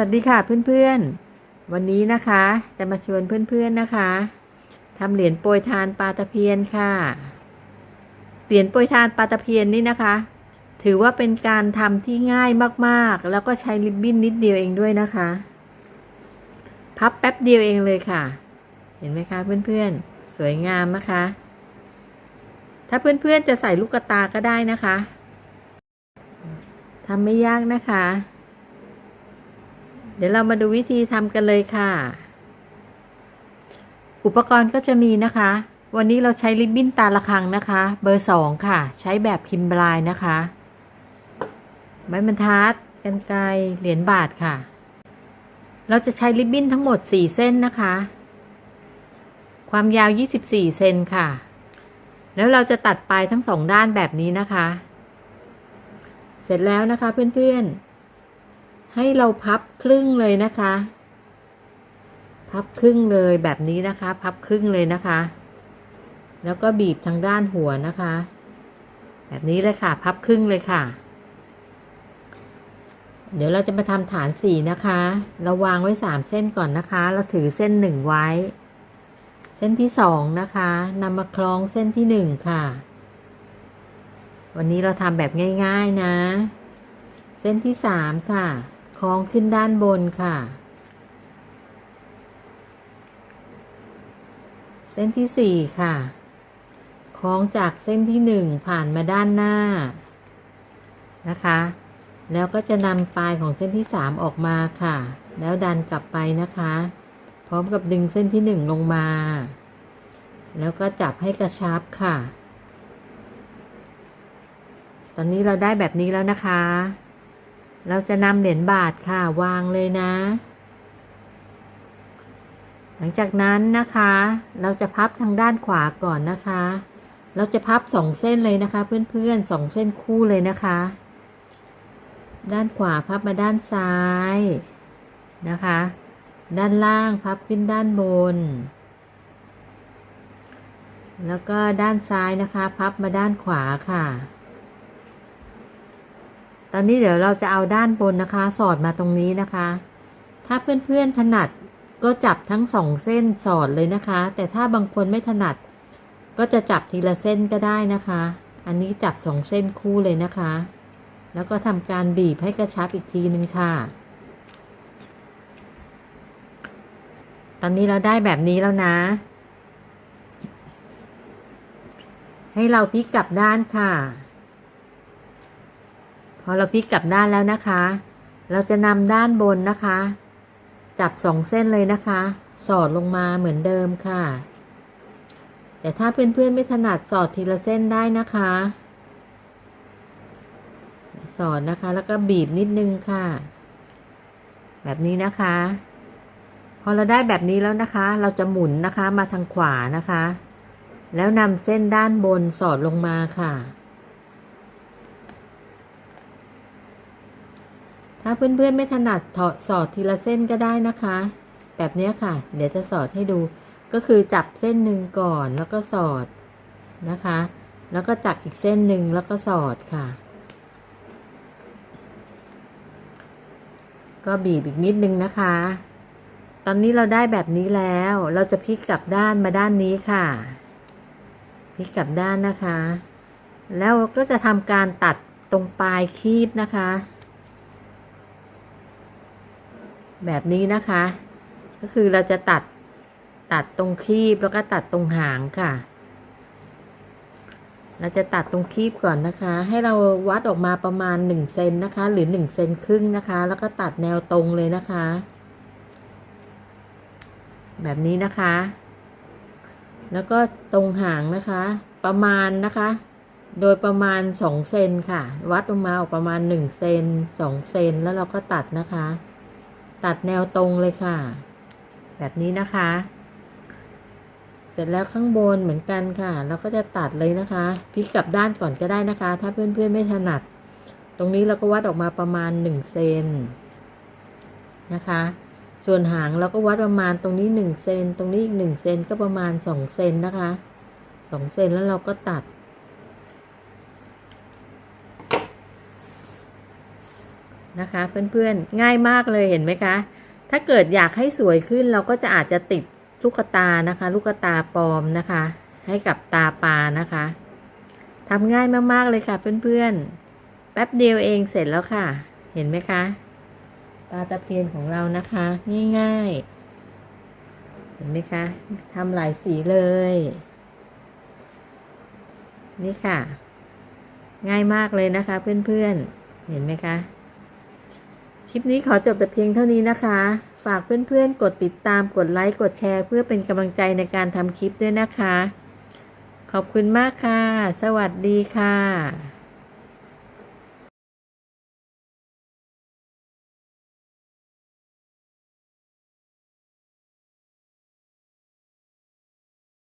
วัสดีค่ะเพื่อนๆ วันนี้นะคะจะมาชวนเพื่อนๆนะคะทำเหรียญโปรยทานปลาตะเพียนค่ะ เหรียญโปรยทานปลาตะเพียนนี่นะคะ ถือว่าเป็นการทำที่ง่ายมากๆ แล้วก็ใช้ริบบิ้นนิดเดียวเองด้วยนะคะ พับแป๊บเดียวเองเลยค่ะ เห็นไหมคะเพื่อนๆ สวยงามนะคะ ถ้าเพื่อนๆจะใส่ลูกกระตาก็ได้นะคะทำไม่ยากนะคะ เดี๋ยวเรามาดูวิธีทำกันเลยค่ะ อุปกรณ์ก็จะมีนะคะ วันนี้เราใช้ริบบิ้นตาละคังนะคะ เบอร์สองค่ะ ใช้แบบพิมพ์บลายนะคะ ไม้บรรทัดกันไกรเหรียญบาทค่ะ เราจะใช้ริบบิ้นทั้งหมด 4 เส้นนะคะ ความยาว 24 เซนค่ะ แล้วเราจะตัดปลายทั้งสองด้านแบบนี้นะคะ เสร็จแล้วนะคะเพื่อนๆ ให้เราพับครึ่งเลยนะคะ พับครึ่งเลยแบบนี้นะคะ พับครึ่งเลยนะคะ แล้วก็บีบทางด้านหัวนะคะ แบบนี้เลยค่ะ พับครึ่งเลยค่ะ เดี๋ยวเราจะมาทำฐานสี่นะคะ เราวางไว้สามเส้นก่อนนะคะ เราถือเส้นหนึ่งไว้ เส้นที่สองนะคะนำมาคล้องเส้นที่หนึ่งค่ะ วันนี้เราทำแบบง่าย ๆนะ เส้นที่สามค่ะ ล้องขึ้นด้านบนค่ะ เส้นที่สี่ค่ะ คล้องจากเส้นที่หนึ่งผ่านมาด้านหน้านะคะ แล้วก็จะนำปลายของเส้นที่สามออกมาค่ะ แล้วดันกลับไปนะคะ พร้อมกับดึงเส้นที่หนึ่งลงมา แล้วก็จับให้กระชับค่ะ ตอนนี้เราได้แบบนี้แล้วนะคะ เราจะนำเหรียญบาทค่ะวางเลยนะ หลังจากนั้นนะคะ เราจะพับทางด้านขวาก่อนนะคะ เราจะพับสองเส้นเลยนะคะ เพื่อนๆสองเส้นคู่เลยนะคะ ด้านขวาพับมาด้านซ้ายนะคะ ด้านล่างพับขึ้นด้านบน แล้วก็ด้านซ้ายนะคะ พับมาด้านขวาค่ะ ตอนนี้เดี๋ยวเราจะเอาด้านบนนะคะ สอดมาตรงนี้นะคะ ถ้าเพื่อนๆถนัดก็จับทั้งสองเส้นสอดเลยนะคะ แต่ถ้าบางคนไม่ถนัด ก็จะจับทีละเส้นก็ได้นะคะ อันนี้จับสองเส้นคู่เลยนะคะ แล้วก็ทำการบีบให้กระชับอีกทีนึงค่ะ ตอนนี้เราได้แบบนี้แล้วนะ ให้เราพลิกกลับด้านค่ะ พอเราพลิกกลับด้านแล้วนะคะ เราจะนำด้านบนนะคะ จับสองเส้นเลยนะคะ สอดลงมาเหมือนเดิมค่ะ แต่ถ้าเพื่อนๆไม่ถนัดสอดทีละเส้นได้นะคะ สอดนะคะแล้วก็บีบนิดนึงค่ะ แบบนี้นะคะ พอเราได้แบบนี้แล้วนะคะ เราจะหมุนนะคะมาทางขวานะคะ แล้วนำเส้นด้านบนสอดลงมาค่ะ ถ้าเพื่อนๆไม่ถนัดถอดสอดทีละเส้นก็ได้นะคะ แบบนี้ค่ะ เดี๋ยวจะสอดให้ดู ก็คือจับเส้นหนึ่งก่อนแล้วก็สอดนะคะ แล้วก็จับอีกเส้นหนึ่งแล้วก็สอดค่ะ ก็บีบอีกนิดนึงนะคะ ตอนนี้เราได้แบบนี้แล้ว เราจะพลิกกลับด้านมาด้านนี้ค่ะพลิกกลับด้านนะคะ แล้วก็จะทำการตัดตรงปลายคีบนะคะ แบบนี้นะคะ ก็คือเราจะตัดตัดตรงคีบแล้วก็ตัดตรงหางค่ะ เราจะตัดตรงคีบก่อนนะคะ ให้เราวัดออกมาประมาณหนึ่งเซนนะคะ หรือหนึ่งเซนครึ่งนะคะ แล้วก็ตัดแนวตรงเลยนะคะ แบบนี้นะคะ แล้วก็ตรงหางนะคะ ประมาณนะคะ โดยประมาณสองเซนค่ะ วัดออกมาออกประมาณหนึ่งเซนสองเซนแล้วเราก็ตัดนะคะ ตัดแนวตรงเลยค่ะ แบบนี้นะคะ เสร็จแล้วข้างบนเหมือนกันค่ะ เราก็จะตัดเลยนะคะพลิกกลับด้านก่อนก็ได้นะคะ ถ้าเพื่อนๆไม่ถนัด ตรงนี้เราก็วัดออกมาประมาณหนึ่งเซนนะคะ ส่วนหางเราก็วัดประมาณตรงนี้หนึ่งเซนตรงนี้อีกหนึ่งเซนก็ประมาณสองเซนนะคะสองเซนแล้วเราก็ตัด นะคะ เพื่อนๆง่ายมากเลยเห็นไหมคะ ถ้าเกิดอยากให้สวยขึ้นเราก็จะอาจจะติดลูกตานะคะ ลูกตาปลอมนะคะ ให้กับตาปลานะคะทำง่ายมากๆเลยค่ะ เพื่อนๆแป๊บเดียวเองเสร็จแล้วค่ะ เห็นไหมคะปลาตะเพียนของเรานะคะ ง่ายๆ เห็นไหมคะทำหลายสีเลย นี่ค่ะ ง่ายมากเลยนะคะ เพื่อนๆเห็นไหมคะ ลิปนี้ขอจบแต่เพียงเท่านี้นะคะ ฝากเพื่อนๆ กดติดตาม กดไลค์ กดแชร์ เพื่อเป็นกำลังใจในการทำคลิปด้วยนะคะ ขอบคุณมากค่ะ สวัสดีค่ะ